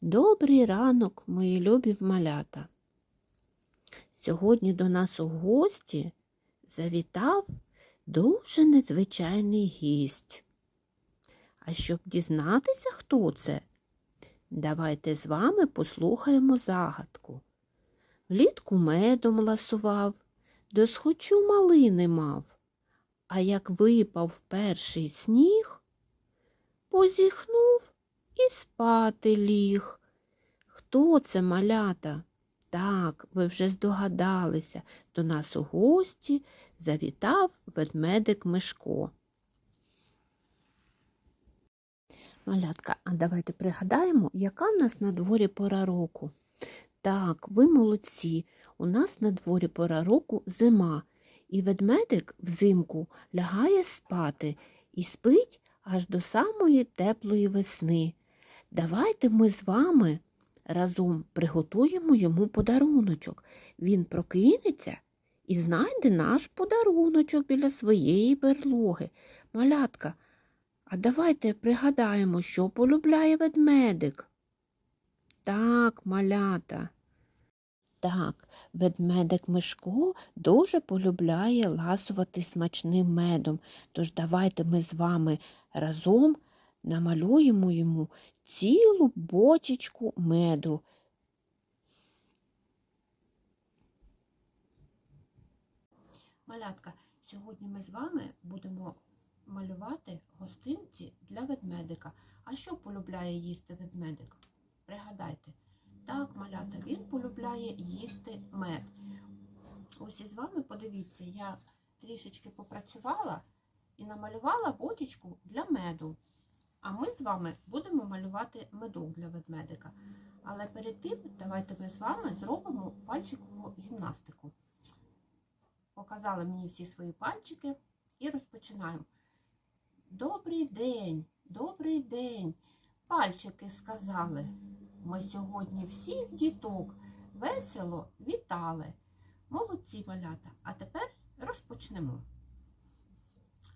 Добрий ранок, мої любі малята. Сьогодні до нас у гості завітав дуже незвичайний гість. А щоб дізнатися, хто це, давайте з вами послухаємо загадку. Влітку медом ласував, досхочу малини мав, а як випав перший сніг, позіхнув і спати ліг. Хто це малята? Так, ви вже здогадалися, до нас у гості завітав ведмедик Мишко. Малятка, а давайте пригадаємо, яка в нас на дворі пора року. Так, ви молодці. У нас на дворі пора року зима, і ведмедик взимку лягає спати і спить аж до самої теплої весни. Давайте ми з вами разом приготуємо йому подаруночок. Він прокинеться і знайде наш подаруночок біля своєї берлоги. Малятка, а давайте пригадаємо, що полюбляє ведмедик. Так, малята. Так, ведмедик Мишко дуже полюбляє ласувати смачним медом. Тож давайте ми з вами разом намалюємо йому цілу бочечку меду. Малятка, сьогодні ми з вами будемо малювати гостинці для ведмедика. А що полюбляє їсти ведмедик? Пригадайте. Так, малята, він полюбляє їсти мед. Ось із вами подивіться, я трішечки попрацювала і намалювала бочечку для меду. А ми з вами будемо малювати медок для ведмедика. Але перед тим давайте ми з вами зробимо пальчикову гімнастику. Показали мені всі свої пальчики і розпочинаємо. Добрий день, добрий день. Пальчики сказали. Ми сьогодні всіх діток весело вітали. Молодці малята. А тепер розпочнемо.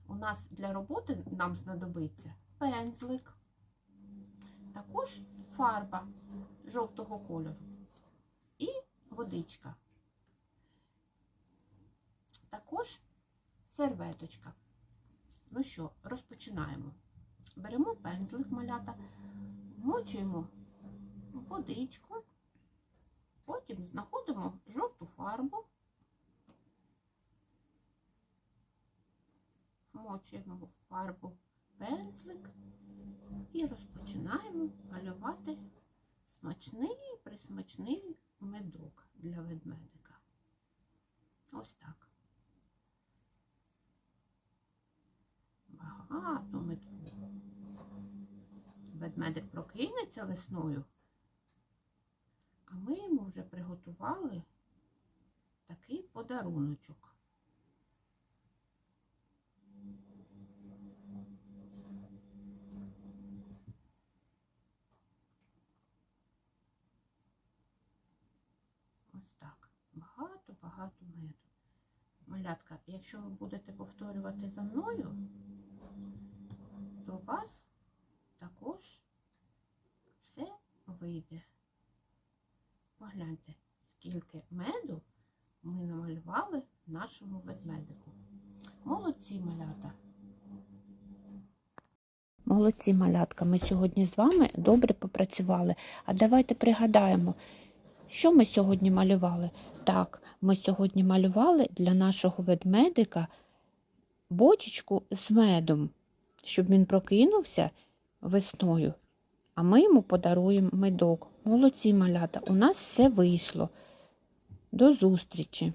У нас для роботи нам знадобиться пензлик, також фарба жовтого кольору і водичка. Також серветочка. Ну що, розпочинаємо. Беремо пензлик малята, вмочуємо водичку, потім знаходимо жовту фарбу, вмочуємо фарбу пензлик і розпочинаємо малювати смачний присмачний медок для ведмедика. Ось так. Багато медку. Ведмедик прокинеться весною, а ми йому вже приготували такий подаруночок. Ось так. Багато-багато меду. Малятка, якщо ви будете повторювати за мною, то у вас також все вийде. Погляньте, скільки меду ми намалювали нашому ведмедику. Молодці малята. Молодці малятка, ми сьогодні з вами добре попрацювали. А давайте пригадаємо, що ми сьогодні малювали. Так, ми сьогодні малювали для нашого ведмедика бочечку з медом, щоб він прокинувся весною, а ми йому подаруємо медок. Молодці малята, у нас все вийшло. До зустрічі!